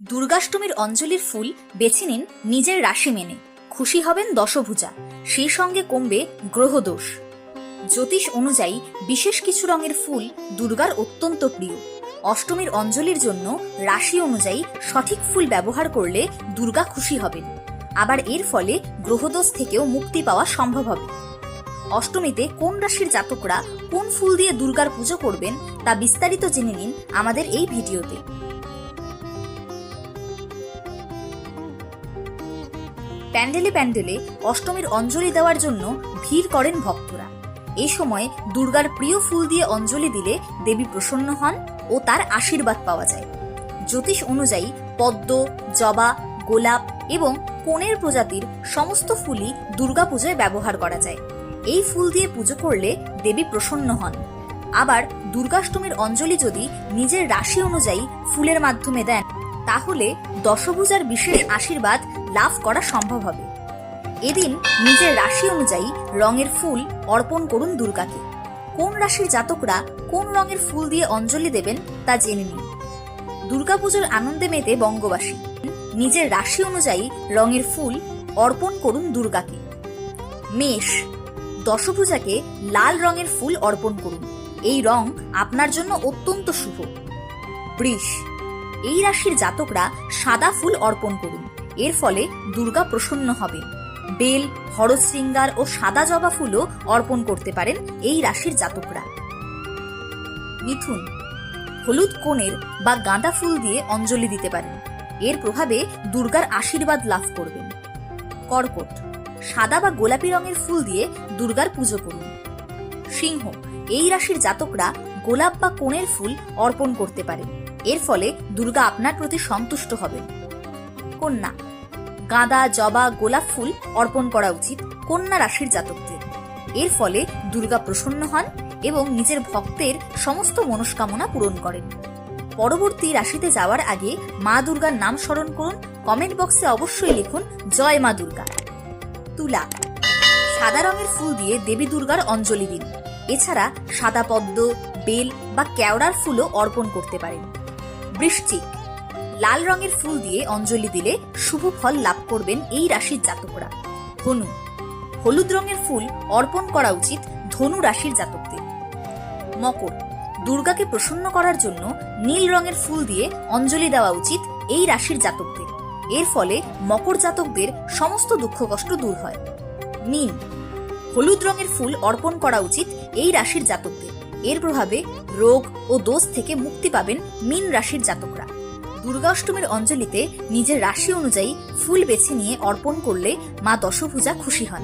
দুর্গাষ্টমীর অঞ্জলির ফুল বেছে নিন নিজের রাশি মেনে। খুশি হবেন দশভুজা, সেই সঙ্গে কমবে গ্রহদোষ। জ্যোতিষ অনুযায়ী বিশেষ কিছু রঙের ফুল দুর্গার অত্যন্ত প্রিয়। অষ্টমীর অঞ্জলির জন্য রাশি অনুযায়ী সঠিক ফুল ব্যবহার করলে দুর্গা খুশি হবেন। আবার এর ফলে গ্রহদোষ থেকেও মুক্তি পাওয়া সম্ভব হবে। অষ্টমীতে কোন রাশির জাতকরা কোন ফুল দিয়ে দুর্গার পুজো করবেন তা বিস্তারিত জেনে নিন আমাদের এই ভিডিওতে। প্যান্ডেলে প্যান্ডেলে অষ্টমীর অঞ্জলি দেওয়ার জন্য ভিড় করেন ভক্তরা। এই সময় দুর্গার প্রিয় ফুল দিয়ে অঞ্জলি দিলে দেবী প্রসন্ন হন ও তার আশীর্বাদ পাওয়া যায়। জ্যোতিষ অনুযায়ী পদ্ম, জবা, গোলাপ এবং কোণের প্রজাতির সমস্ত ফুলই দুর্গাপূজায় ব্যবহার করা যায়। এই ফুল দিয়ে পুজো করলে দেবী প্রসন্ন হন। আবার দুর্গাষ্টমীর অঞ্জলি যদি নিজের রাশি অনুযায়ী ফুলের মাধ্যমে দেন, তাহলে দশভূজার বিশেষ আশীর্বাদ লাভ করা সম্ভব হবে। এদিন নিজের রাশি অনুযায়ী রঙের ফুল অর্পণ করুন দুর্গাকে। কোন রাশির জাতকরা কোন রঙের ফুল দিয়ে অঞ্জলি দেবেন তা জেনে নিন। দুর্গাপুজোর আনন্দে মেতে বঙ্গবাসী নিজের রাশি অনুযায়ী রঙের ফুল অর্পণ করুন দুর্গাকে। মেষ দশভুজাকে লাল রঙের ফুল অর্পণ করুন। এই রং আপনার জন্য অত্যন্ত শুভ। বৃষ এই রাশির জাতকরা সাদা ফুল অর্পণ করুন। এর ফলে দুর্গা প্রসন্ন হবেন বেল হরশৃঙ্গার ও সাদা জবা ফুলও অর্পণ করতে পারেন এই রাশির জাতকরা। মিথুন, হলুদ কোণের বা গাঁদা ফুল দিয়ে অঞ্জলি দিতে পারেন। এর প্রভাবে দুর্গার আশীর্বাদ লাভ করবেন। কর্কট, সাদা বা গোলাপি রঙের ফুল দিয়ে দুর্গার পুজো করুন। সিংহ, এই রাশির জাতকরা গোলাপ বা কোণের ফুল অর্পণ করতে পারেন। এর ফলে দুর্গা আপনার প্রতি সন্তুষ্ট হবেন। কন্যা। গাঁদা জবা গোলাপ ফুল অর্পণ করা উচিত কন্যা রাশির জাতকদের। এর ফলে দুর্গা প্রসন্ন হন এবং নিজের ভক্তের সমস্ত মনস্কামনা পূরণ করেন। পরবর্তী রাশিতে যাওয়ার আগে মা দুর্গার নাম স্মরণ করুন, কমেন্ট বক্সে অবশ্যই লিখুন, জয় মা দুর্গা। তুলা, সাদা রঙের ফুল দিয়ে দেবী দুর্গার অঞ্জলি দিন। এছাড়া সাদা পদ্ম, বেল বা কেওড়ার ফুলও অর্পণ করতে পারেন। বৃশ্চিক লাল রঙের ফুল দিয়ে অঞ্জলি দিলে শুভ ফল লাভ করবেন এই রাশির জাতকরা। ধনু, হলুদ রঙের ফুল অর্পণ করা উচিত ধনু রাশির জাতকদের। মকর, দুর্গাকে প্রসন্ন করার জন্য নীল রঙের ফুল দিয়ে অঞ্জলি দেওয়া উচিত এই রাশির জাতকদের। এর ফলে মকর জাতকদের সমস্ত দুঃখ কষ্ট দূর হয়। মিন, হলুদ রঙের ফুল অর্পণ করা উচিত এই রাশির জাতকদের। এর প্রভাবে রোগ ও দোষ থেকে মুক্তি পাবেন মিন রাশির জাতকরা। দুর্গাষ্টমীর অঞ্জলিতে নিজের রাশি অনুযায়ী ফুল বেছে নিয়ে অর্পণ করলে মা দশভুজা খুশি হন।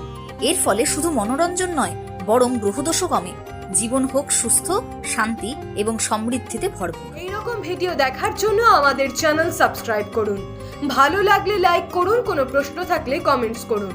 এর ফলে শুধু মনোরঞ্জন নয়, বরং গ্রহদোষও কমে। জীবন হোক সুস্থ, শান্তি এবং সমৃদ্ধিতে ভরপুর। এইরকম ভিডিও দেখার জন্য আমাদের চ্যানেল সাবস্ক্রাইব করুন। ভালো লাগলে লাইক করুন, কোনো প্রশ্ন থাকলে কমেন্টস করুন।